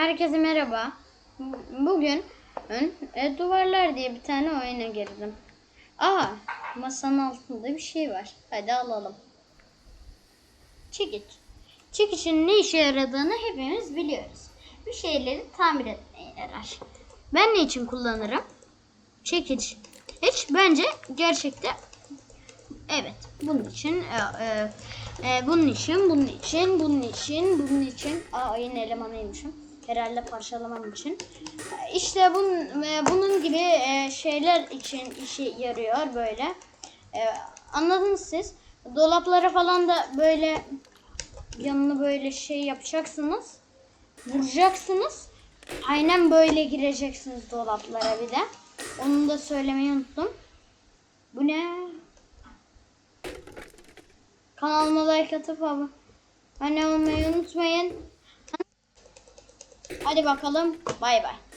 Herkese merhaba. Bugün e, duvarlar diye bir tane oyuna girdim. Aa, masanın altında bir şey var. Hadi alalım. Çekiç. Çekiçin ne işe yaradığını hepimiz biliyoruz. Bir şeyleri tamir etmeye yarar. Ben ne için kullanırım? Çekiç. Hiç bence gerçekte Evet, bunun için, e, e, e, bunun için, bunun için, bunun için, bunun için. Aa, yine elemanıymışım. Herhalde parçalamam için. İşte bunun, e, bunun gibi e, şeyler için işe yarıyor böyle. E, anladınız siz. Dolaplara falan da böyle yanını böyle şey yapacaksınız. Vuracaksınız. Aynen böyle gireceksiniz dolaplara bir de. Onu da söylemeyi unuttum. Bu ne? Kanalıma like atıp abone olmayı unutmayın. Hadi bakalım. Bay bay.